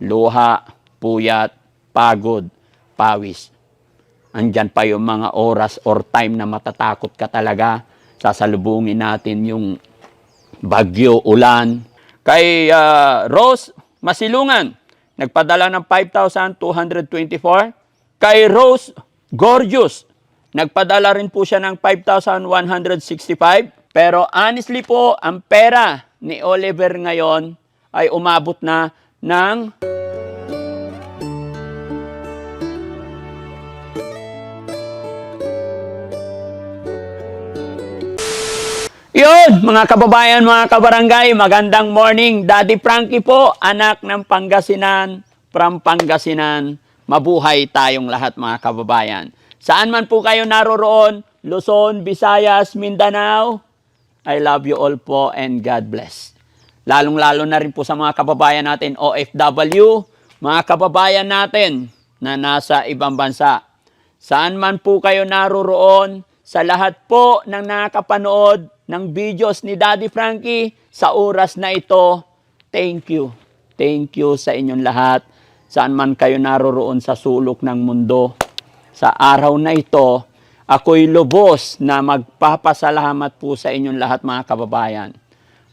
luha, puyat, pagod, pawis. Andyan pa yung mga oras or time na matatakot ka talaga. Sasalubungin natin yung bagyo, ulan. Kay ah, Rose Masilungan, nagpadala ng 5,224. Kay Rose Gorgeous, nagpadala rin po siya ng 5,165. Pero honestly po, ang pera ni Oliver ngayon ay umabot na ng Yun, mga kababayan, mga kabarangay, magandang morning. Daddy Frankie po, anak ng Pangasinan, from Pangasinan. Mabuhay tayong lahat, mga kababayan. Saan man po kayo naroroon, Luzon, Visayas, Mindanao, I love you all po and God bless. Lalong-lalo na rin po sa mga kababayan natin, OFW, mga kababayan natin na nasa ibang bansa. Saan man po kayo naroroon, sa lahat po ng nakapanood ng videos ni Daddy Frankie sa oras na ito, thank you. Thank you sa inyong lahat. Saan man kayo naroroon sa sulok ng mundo. Sa araw na ito, ako'y lubos na magpapasalamat po sa inyong lahat mga kababayan.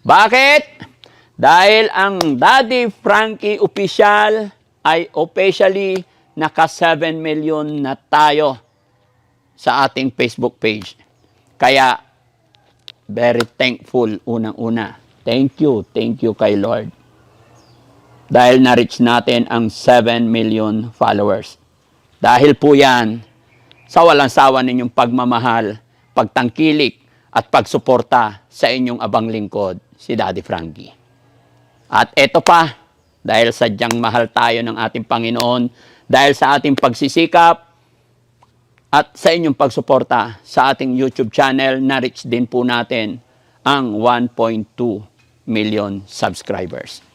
Bakit? Dahil ang Daddy Frankie official ay officially naka 7 million na tayo sa ating Facebook page. Kaya, very thankful unang-una. Thank you, thank you kay Lord. Dahil na-reach natin ang 7 million followers. Dahil po yan, sa walang sawa ninyong pagmamahal, pagtangkilik, at pagsuporta sa inyong abang lingkod, si Daddy Frankie. At eto pa, dahil sadyang mahal tayo ng ating Panginoon, dahil sa ating pagsisikap, at sa inyong pagsuporta sa ating YouTube channel, na-reach din po natin ang 1.2 million subscribers.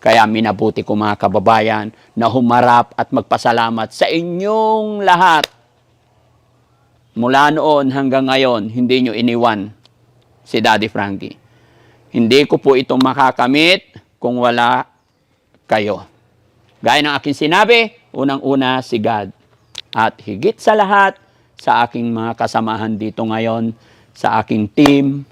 Kaya minabuti ko mga kababayan na humarap at magpasalamat sa inyong lahat. Mula noon hanggang ngayon, hindi nyo iniwan si Daddy Frankie. Hindi ko po ito makakamit kung wala kayo. Gaya ng aking sinabi, unang-una si God. At higit sa lahat, sa aking mga kasamahan dito ngayon, sa aking team,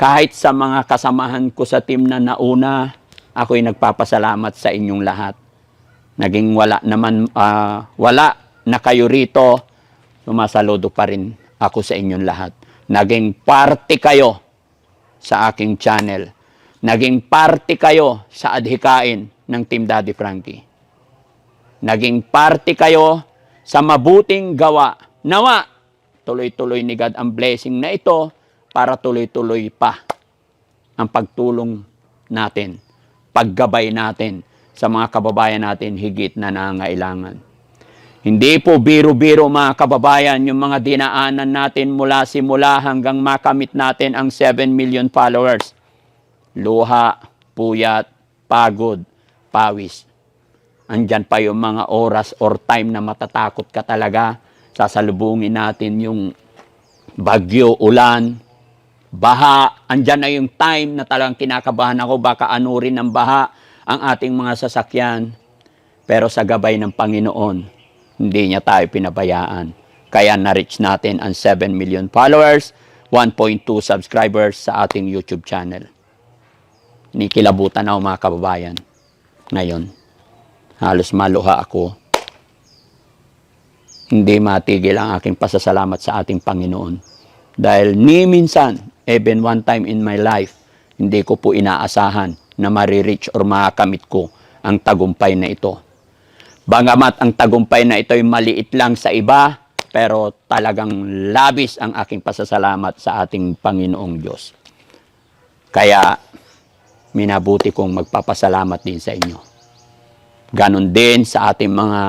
kahit sa mga kasamahan ko sa team na nauna, ako'y nagpapasalamat sa inyong lahat. Naging wala naman, ah, wala na kayo rito, sumasaludo pa rin ako sa inyong lahat. Naging parte kayo sa aking channel. Naging parte kayo sa adhikain ng Team Daddy Frankie. Naging parte kayo sa mabuting gawa. Nawa, tuloy-tuloy ni God ang blessing na ito para tuloy-tuloy pa ang pagtulong natin, paggabay natin sa mga kababayan natin higit na nangailangan. Hindi po biro-biro mga kababayan yung mga dinaanan natin mula simula hanggang makamit natin ang 7 million followers. Luha, puyat, pagod, pawis. Andyan pa yung mga oras or time na matatakot ka talaga. Sasalubungin natin yung bagyo, ulan, baha. Andyan na yung time na talagang kinakabahan ako. Baka anurin ng baha ang ating mga sasakyan. Pero sa gabay ng Panginoon, hindi niya tayo pinabayaan. Kaya na-reach natin ang 7 million followers, 1.2 subscribers sa ating YouTube channel. Nikilabutan ako mga kababayan. Ngayon, halos maluha ako. Hindi matigil ang aking pasasalamat sa ating Panginoon. Dahil ni minsan, even one time in my life, hindi ko po inaasahan na marireach or makakamit ko ang tagumpay na ito. Bangamat ang tagumpay na ito ay maliit lang sa iba, pero talagang labis ang aking pasasalamat sa ating Panginoong Diyos. Kaya, minabuti kong magpapasalamat din sa inyo. Ganon din sa ating mga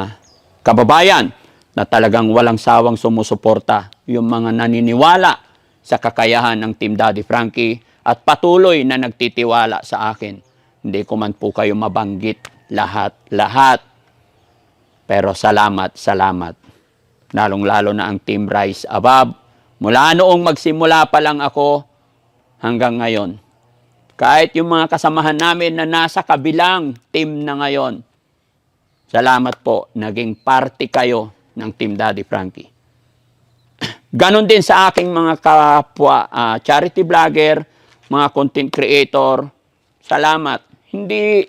kababayan na talagang walang sawang sumusuporta, yung mga naniniwala sa kakayahan ng Team Daddy Frankie at patuloy na nagtitiwala sa akin. Hindi ko man po kayo mabanggit lahat-lahat. Pero salamat, salamat. Lalong-lalo na ang Team Rise Above. Mula noong magsimula pa lang ako hanggang ngayon. Kahit yung mga kasamahan namin na nasa kabilang team na ngayon, Salamat po, naging party kayo ng Team Daddy Frankie. Ganon din sa aking mga kapwa ah, charity vlogger, mga content creator. Salamat. Hindi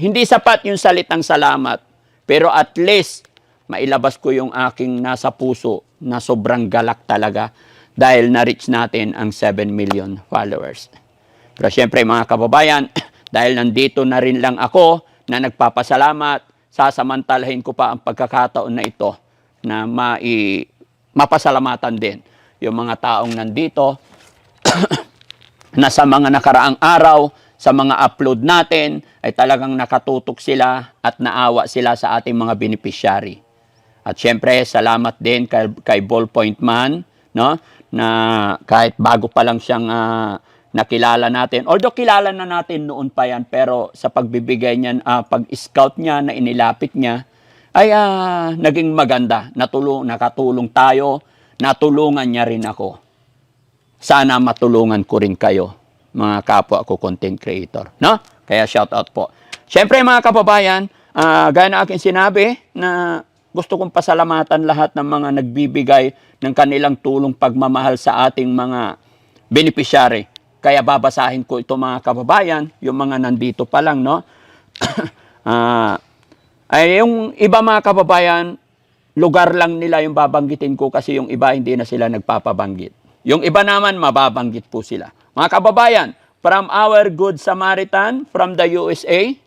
hindi sapat yung salitang salamat, pero at least mailabas ko yung aking nasa puso na sobrang galak talaga dahil na-reach natin ang 7 million followers. Pero syempre mga kababayan, dahil nandito na rin lang ako na nagpapasalamat, sasamantalahin ko pa ang pagkakataon na ito na mai, mapasalamatan din yung mga taong nandito na sa mga nakaraang araw, sa mga upload natin, ay talagang nakatutok sila at naawa sila sa ating mga beneficiary. At syempre, salamat din kay, kay Ballpoint Man, no? na kahit bago pa lang siyang ah, nakilala natin. Although kilala na natin noon pa yan, pero sa pagbibigay niya, ah, pag-scout niya, na inilapit niya, ay ah, naging maganda. Natulong, nakatulong tayo, natulungan niya rin ako sana matulungan ko rin kayo, mga kapwa ko content creator. No? Kaya shout out po. Siyempre mga kababayan, ah, gaya na aking sinabi na gusto kong pasalamatan lahat ng mga nagbibigay ng kanilang tulong pagmamahal sa ating mga beneficiary. Kaya babasahin ko ito mga kababayan, yung mga nandito pa lang, no? Ah, ay yung iba mga kababayan, lugar lang nila yung babanggitin ko kasi yung iba hindi na sila nagpapabanggit. Yung iba naman, mababanggit po sila. Mga kababayan, from our good Samaritan from the USA,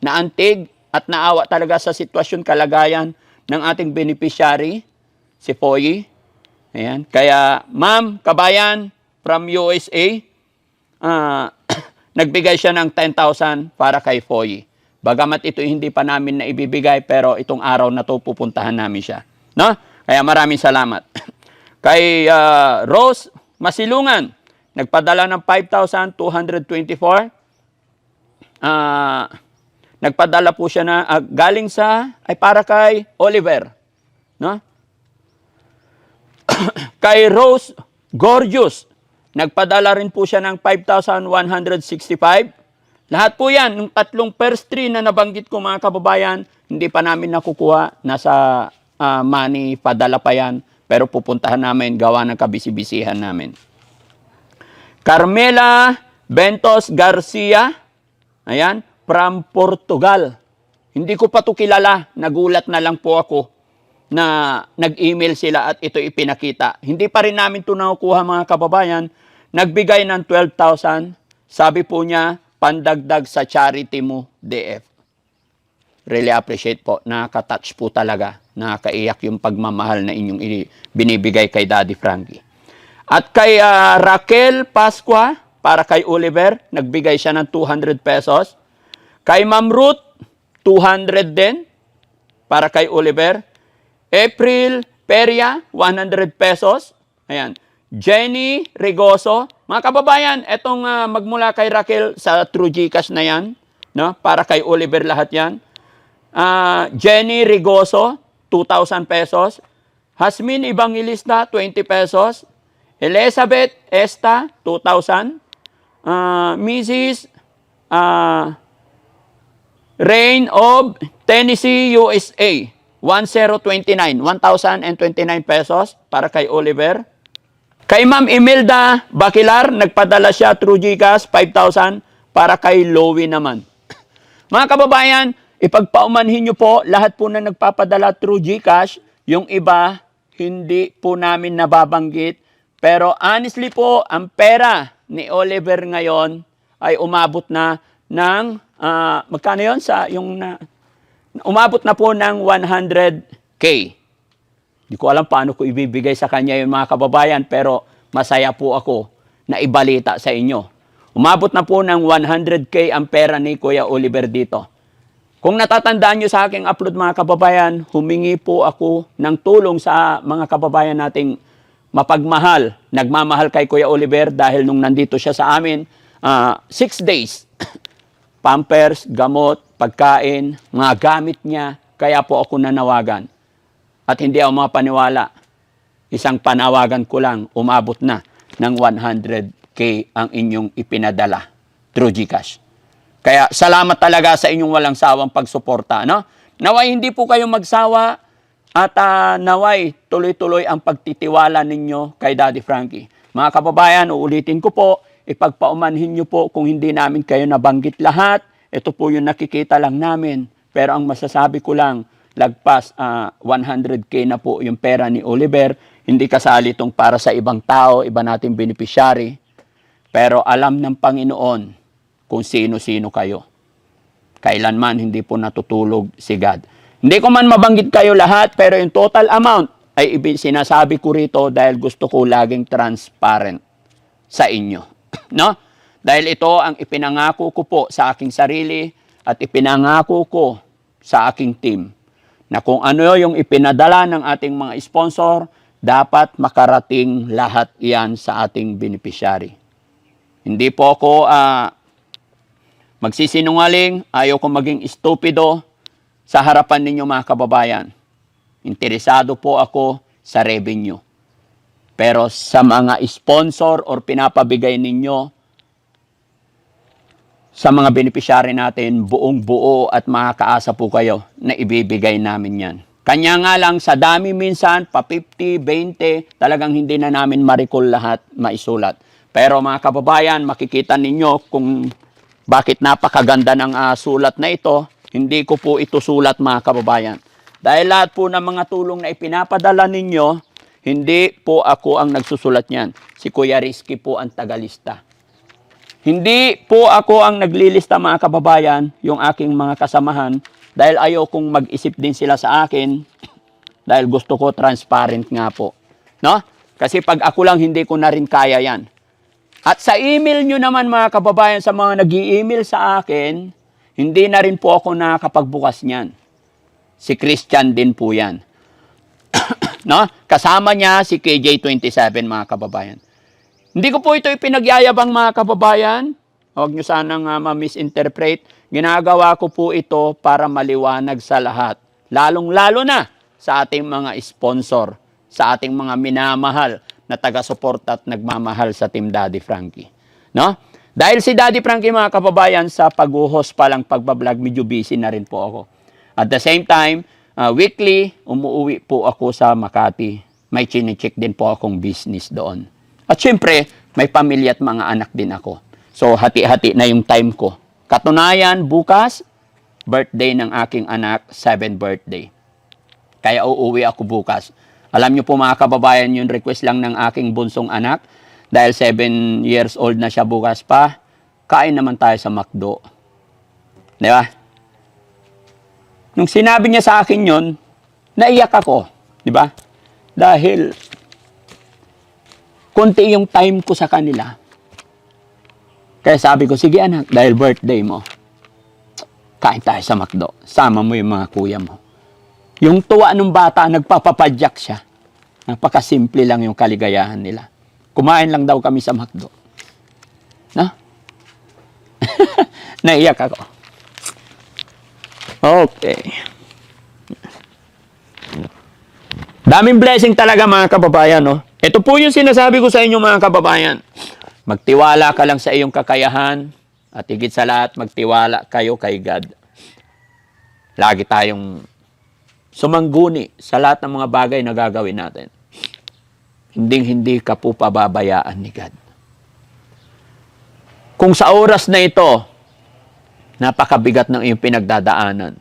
na antig at naawa talaga sa sitwasyon kalagayan ng ating beneficiary, si Foyi. Ayan. Kaya, ma'am, kabayan, from USA, ah, nagbigay siya ng 10,000 para kay Foyi. Bagamat ito hindi pa namin na ibibigay, pero itong araw na to pupuntahan namin siya. No? Kaya maraming salamat. Kay ah, Rose Masilungan, nagpadala ng 5,224. Ah, nagpadala po siya na ah, galing sa ay para kay Oliver, no? kay Rose Gorgeous, nagpadala rin po siya ng 5,165. Lahat po yan, yung tatlong first three na nabanggit ko mga kababayan, hindi pa namin nakukuha. Nasa ah, money, padala pa yan. Pero pupuntahan namin, gawa ng kabisibisihan namin. Carmela Bentos Garcia, ayan, from Portugal. Hindi ko pa to kilala, nagulat na lang po ako na nag-email sila at ito ipinakita. Hindi pa rin namin ito nakukuha mga kababayan. Nagbigay ng 12,000. Sabi po niya, pandagdag sa charity mo, DF. Really appreciate po. Nakaka-touch po talaga. Nakakaiyak yung pagmamahal na inyong ini- binibigay kay Daddy Frankie. At kay ah, Raquel Pasqua, para kay Oliver, nagbigay siya ng 200 pesos. Kay Ma'am Ruth, 200 din, para kay Oliver. April Peria, 100 pesos. Ayan. Jenny Rigoso. Mga kababayan, etong ah, magmula kay Raquel sa True Gcash na yan. No? Para kay Oliver lahat yan. Ah, Jenny Rigoso, 2,000 pesos. Hasmin Evangelista, 20 pesos. Elizabeth Esta, 2,000. Ah, Mrs. ah, Reign of Tennessee, USA. 1029, 1,029 pesos para kay Oliver. Kay Ma'am Imelda Bakilar, nagpadala siya through GCash 5,000 para kay Lowy naman. Mga kababayan, ipagpaumanhin nyo po, lahat po na nagpapadala through GCash, yung iba, hindi po namin nababanggit. Pero honestly po, ang pera ni Oliver ngayon ay umabot na ng, ah, magkano yon sa yung na, umabot na po ng 100K. Hindi ko alam paano ko ibibigay sa kanya yung mga kababayan, pero masaya po ako na ibalita sa inyo. Umabot na po ng 100K ang pera ni Kuya Oliver dito. Kung natatandaan nyo sa aking upload mga kababayan, humingi po ako ng tulong sa mga kababayan nating mapagmahal. Nagmamahal kay Kuya Oliver dahil nung nandito siya sa amin, six days, pampers, gamot, pagkain, mga gamit niya. Kaya po ako nanawagan. At hindi ako mapaniwala. Isang panawagan ko lang, umabot na ng 100K ang inyong ipinadala through GCash. Kaya salamat talaga sa inyong walang sawang pagsuporta. No? Naway hindi po kayo magsawa at ah, naway tuloy-tuloy ang pagtitiwala ninyo kay Daddy Frankie. Mga kababayan, uulitin ko po, ipagpaumanhin nyo po kung hindi namin kayo nabanggit lahat. Ito po yung nakikita lang namin. Pero ang masasabi ko lang, lagpas ah, 100k na po yung pera ni Oliver. Hindi kasali itong para sa ibang tao, iba nating beneficiary. Pero alam ng Panginoon kung sino-sino kayo. Kailanman hindi po natutulog si God. Hindi ko man mabanggit kayo lahat, pero yung total amount ay sinasabi ko rito dahil gusto ko laging transparent sa inyo. No? Dahil ito ang ipinangako ko po sa aking sarili at ipinangako ko sa aking team na kung ano yung ipinadala ng ating mga sponsor, dapat makarating lahat iyan sa ating beneficiary. Hindi po ako ah, magsisinungaling, ayaw ko maging estupido sa harapan ninyo mga kababayan. Interesado po ako sa revenue. Pero sa mga sponsor or pinapabigay ninyo sa mga beneficiary natin, buong buo at makakaasa po kayo na ibibigay namin yan. Kanya nga lang sa dami minsan, pa 50, 20, talagang hindi na namin marikol lahat maisulat. Pero mga kababayan, makikita ninyo kung bakit napakaganda ng ah, sulat na ito. Hindi ko po ito sulat mga kababayan. Dahil lahat po ng mga tulong na ipinapadala ninyo, hindi po ako ang nagsusulat niyan. Si Kuya Rizky po ang tagalista. Hindi po ako ang naglilista mga kababayan, yung aking mga kasamahan, dahil ayaw kong mag-isip din sila sa akin, dahil gusto ko transparent nga po. No? Kasi pag ako lang, hindi ko na rin kaya yan. At sa email nyo naman mga kababayan, sa mga nag email sa akin, hindi na rin po ako nakakapagbukas niyan. Si Christian din po yan. no? Kasama niya si KJ27 mga kababayan. Hindi ko po ito ipinagyayabang mga kababayan. Huwag nyo sanang uh, ma-misinterpret. Ginagawa ko po ito para maliwanag sa lahat. Lalong-lalo na sa ating mga sponsor, sa ating mga minamahal na taga-suporta at nagmamahal sa Team Daddy Frankie. No? Dahil si Daddy Frankie mga kababayan sa pag-uhos pa lang pagbablog, medyo busy na rin po ako. At the same time, uh, weekly, umuwi po ako sa Makati. May chinecheck din po akong business doon. At syempre, may pamilya at mga anak din ako. So, hati-hati na yung time ko. Katunayan, bukas, birthday ng aking anak, 7th birthday. Kaya uuwi ako bukas. Alam niyo po mga kababayan, yung request lang ng aking bunsong anak, dahil 7 years old na siya bukas pa, kain naman tayo sa McDo. Di ba? Nung sinabi niya sa akin yon, naiyak ako. Di ba? Dahil konti yung time ko sa kanila. Kaya sabi ko, sige anak, dahil birthday mo, kain tayo sa McDo. Sama mo yung mga kuya mo. Yung tuwa ng bata, nagpapapadyak siya. Napakasimple lang yung kaligayahan nila. Kumain lang daw kami sa McDo. No? Naiyak ako. Okay. Daming blessing talaga mga kababayan, no? Ito po yung sinasabi ko sa inyo mga kababayan. Magtiwala ka lang sa iyong kakayahan at higit sa lahat, magtiwala kayo kay God. Lagi tayong sumangguni sa lahat ng mga bagay na gagawin natin. Hinding hindi ka po pababayaan ni God. Kung sa oras na ito, napakabigat ng iyong pinagdadaanan,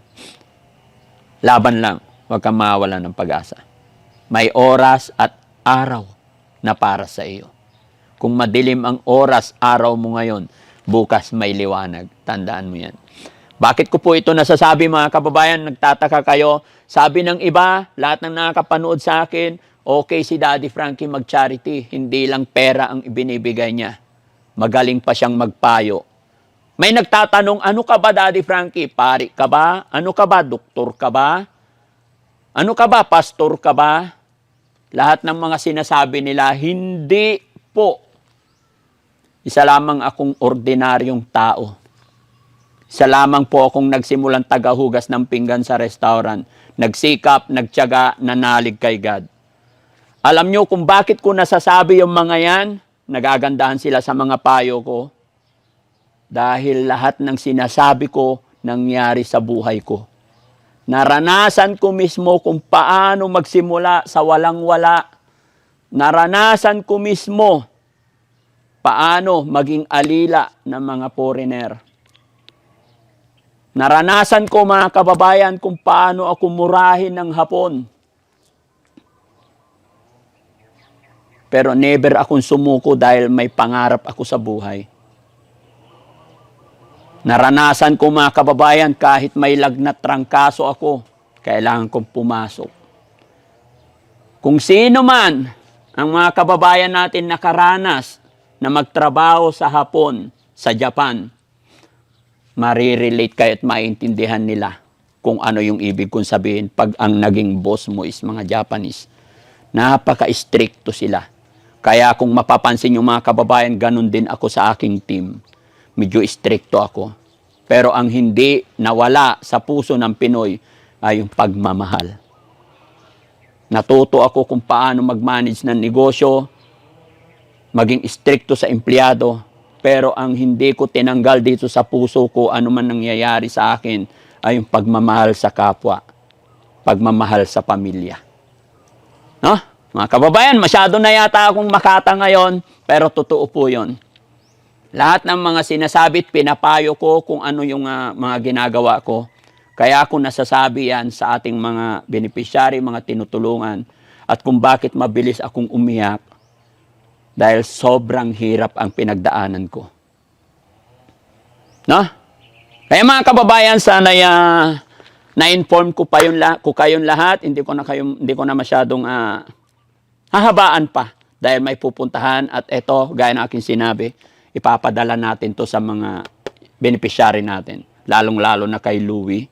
laban lang, huwag kang mawalan ng pag-asa. May oras at araw na para sa iyo. Kung madilim ang oras, araw mo ngayon, bukas may liwanag. Tandaan mo yan. Bakit ko po ito nasasabi mga kababayan? Nagtataka kayo. Sabi ng iba, lahat ng nakakapanood sa akin, okay si Daddy Frankie mag-charity. Hindi lang pera ang ibinibigay niya. Magaling pa siyang magpayo. May nagtatanong, ano ka ba Daddy Frankie? Pari ka ba? Ano ka ba? Doktor ka ba? Ano ka ba? Pastor ka ba? Lahat ng mga sinasabi nila, hindi po. Isa lamang akong ordinaryong tao. Isa lamang po akong nagsimulang tagahugas ng pinggan sa restaurant. Nagsikap, nagtyaga, nanalig kay God. Alam nyo kung bakit ko nasasabi yung mga yan, nagagandahan sila sa mga payo ko. Dahil lahat ng sinasabi ko nangyari sa buhay ko. Naranasan ko mismo kung paano magsimula sa walang-wala. Naranasan ko mismo paano maging alila ng mga foreigner. Naranasan ko mga kababayan kung paano ako murahin ng hapon. Pero never akong sumuko dahil may pangarap ako sa buhay. Naranasan ko mga kababayan kahit may lagnat trangkaso ako, kailangan kong pumasok. Kung sino man ang mga kababayan natin nakaranas na magtrabaho sa Hapon, sa Japan, marirelate kayo at maintindihan nila kung ano yung ibig kong sabihin pag ang naging boss mo is mga Japanese. Napaka-stricto sila. Kaya kung mapapansin yung mga kababayan, ganun din ako sa aking team. Medyo stricto ako. Pero ang hindi nawala sa puso ng Pinoy ay yung pagmamahal. Natuto ako kung paano mag-manage ng negosyo, maging stricto sa empleyado, pero ang hindi ko tinanggal dito sa puso ko, ano man nangyayari sa akin, ay yung pagmamahal sa kapwa, pagmamahal sa pamilya. No? Mga kababayan, masyado na yata akong makata ngayon, pero totoo po yon. Lahat ng mga sinasabit, pinapayo ko kung ano yung ah, mga ginagawa ko. Kaya ako nasasabi yan sa ating mga beneficiary, mga tinutulungan, at kung bakit mabilis akong umiyak, dahil sobrang hirap ang pinagdaanan ko. No? Kaya mga kababayan, sana uh, na-inform ko pa yun la- ko kayong lahat, hindi ko na kayo hindi ko na masyadong ah, hahabaan pa dahil may pupuntahan at eto gaya ng aking sinabi, ipapadala natin to sa mga beneficiary natin, lalong-lalo na kay Louie,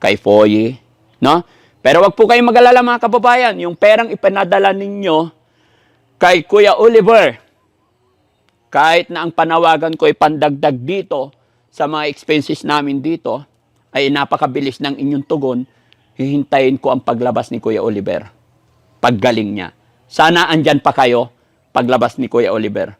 kay Foye, no? Pero wag po kayong mag-alala mga kababayan, yung perang ipanadala ninyo kay Kuya Oliver, kahit na ang panawagan ko ay pandagdag dito sa mga expenses namin dito, ay napakabilis ng inyong tugon, hihintayin ko ang paglabas ni Kuya Oliver. Paggaling niya. Sana andyan pa kayo paglabas ni Kuya Oliver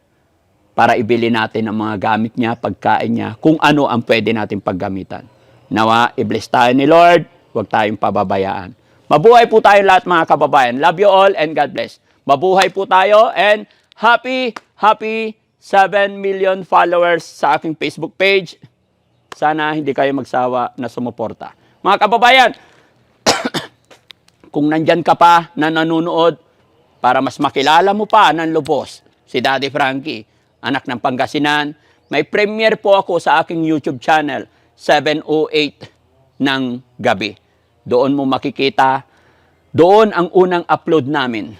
para ibili natin ang mga gamit niya, pagkain niya, kung ano ang pwede natin paggamitan. Nawa, i-bless tayo ni Lord, huwag tayong pababayaan. Mabuhay po tayo lahat mga kababayan. Love you all and God bless. Mabuhay po tayo and happy, happy 7 million followers sa aking Facebook page. Sana hindi kayo magsawa na sumuporta. Mga kababayan, kung nandyan ka pa na nanonood, para mas makilala mo pa ng lubos, si Daddy Frankie, anak ng Pangasinan, may premiere po ako sa aking YouTube channel, 7.08 ng gabi. Doon mo makikita, doon ang unang upload namin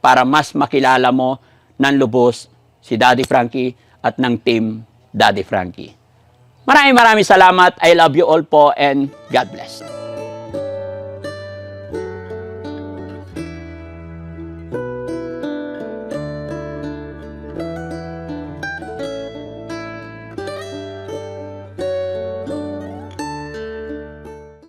para mas makilala mo ng lubos si Daddy Frankie at ng team Daddy Frankie. Maraming maraming salamat. I love you all po and God bless.